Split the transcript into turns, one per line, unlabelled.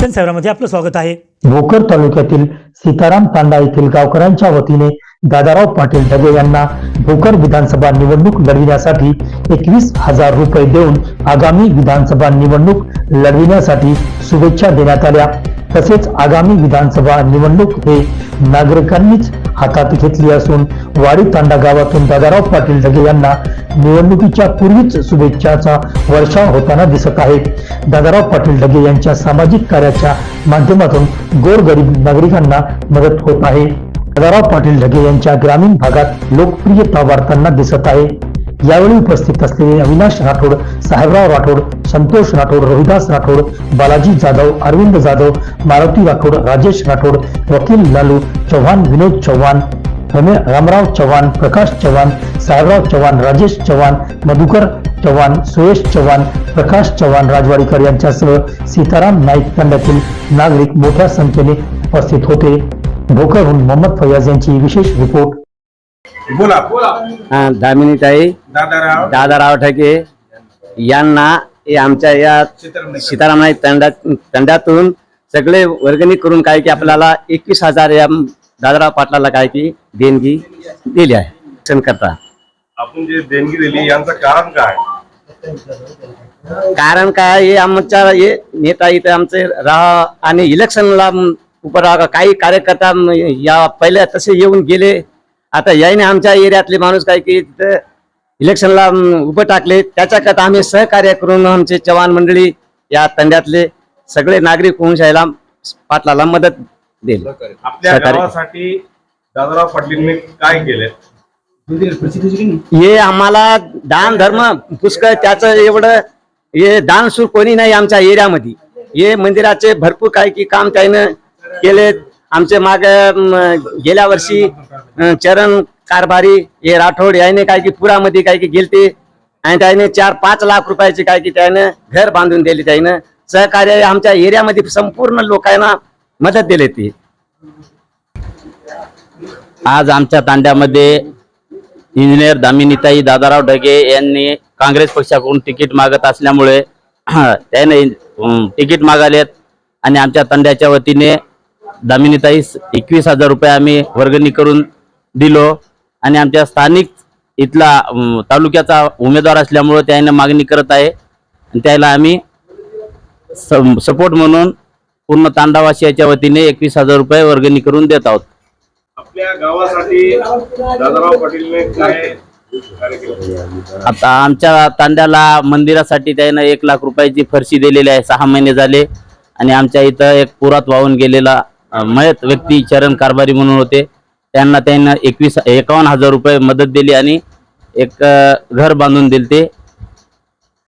सन सेवरामध्ये आपलं स्वागत आहे.
भोकर तालुक्यातील सीताराम तांडा येथील गावकऱ्यांच्या वतीने दादाराव पाटील ढगे यांना भोकर विधानसभा निवडणूक लढविण्यासाठी एकवीस हजार रुपये देऊन आगामी विधानसभा निवडणूक लढविण्यासाठी शुभेच्छा देण्यात आल्या. तसेच आगामी विधानसभा निवडणूक हे नागरिकांनीच हातात घेतली असून वाडी तांडा गावातून दादाराव पाटील ढगे यांना निवडणुकीच्या पूर्वीच शुभेच्छाचा वर्षाव होताना दिसत आहे. दादाराव पाटील ढगे यांच्या सामाजिक कार्याच्या माध्यमातून गोरगरीब नागरिकांना मदत होत आहे. दादाराव पाटील ढगे यांच्या ग्रामीण भागात लोकप्रियता वाढताना दिसत आहे. यावेळी उपस्थित असलेले अविनाश राठोड साहेबराव राठोड संतोष राठोड रोहिदास राठोड बालाजी जाधव अरविंद जाधव मारुती राठोड राजेश राठोड वकील लालू चव्हाण विनोद चव्हाण रामराव चव्हाण प्रकाश चव्हाण साहेबराव चव्हाण राजेश चव्हाण मधुकर चव्हाण सुरेश चव्हाण प्रकाश चव्हाण राजवाडीकर यांच्यासह सीताराम नाईक तांड्यातील नागरिक मोठ्या संख्येने उपस्थित होते. भोकरहून मोहम्मद फैयाज यांची विशेष रिपोर्ट.
बोला.
हा, दामिनीताई
दादाराव.
दादाराव ठके यांना हे आमच्या या
सीताराम नाईक.
तंडा तंड्यातून सगळे वर्गणी करून काय की आपल्याला एकवीस हजार या दादाराव पाटलाला काय की देणगी दिली आहे. शिक्षण करता.
आपण जे देणगी दिली यांचं कारण काय?
कारण काय हे आमच्या हे नेता इथे आमचे राहा आणि इलेक्शनला उभं राहा काही कार्यकर्ता या पहिल्या तसे येऊन गेले. आता याने आमच्या एरियातले माणूस काय की इलेक्शनला उभं टाकले. त्याच्याकरता आम्ही सहकार्य करून आमचे जवान मंडळी या तंड्यातले सगळे नागरिक होऊन पाटलाला मदत दिली
आपल्या
सहकार्य.
गावासाठी दादाराव पाटलींनी काय केले?
हे आम्हाला दान धर्म पुष्कळ त्याचं एवढं हे दान सूर कोणी नाही आमच्या एरियामध्ये. हे मंदिराचे भरपूर काही की काम त्यानं केले आमचे माग गेल्या वर्षी अं, चरण कारभारी हे राठोड याने काय की पुरामध्ये काय की गेलते. आणि त्याने चार पाच लाख रुपयाचे काय की त्यानं घर बांधून दिले त्यानं. सहकार्य आमच्या एरियामध्ये संपूर्ण लोकांना मदत दिली ती. आज आमच्या तांड्यामध्ये इंजिनियर दामिनीताई दादाराव ढगे यांनी काँग्रेस पक्षाकडून तिकीट मागत असल्यामुळे त्याने तिकीट मागालेत आणि आमच्या तांड्याच्या वतीने दामिनीताई एकवीस हजार रुपये आम्ही वर्गणी करून दिलो आणि आमच्या स्थानिक इथला तालुक्याचा उमेदवार असल्यामुळे त्याने मागणी करत आहे. आणि त्याला आम्ही सपोर्ट म्हणून पूर्ण तांडावासियाच्या वतीने एकवीस हजार रुपये वर्गणी करून देत आहोत.
आपल्या गावासाठी दादाराव पाटीलने काय कार्य केलं?
आता आमच्या तांड्याला मंदिरासाठी त्यानं एक लाख रुपयाची फरशी दिलेली आहे सहा महिने झाले. आणि आमच्या इथं एक पुरात वाहून गेलेला मयत व्यक्ती चरण कारभारी म्हणून होते. त्यांना त्यांना एकवीस एकावन्न हजार रुपये मदत दिली आणि एक घर बांधून दिले ते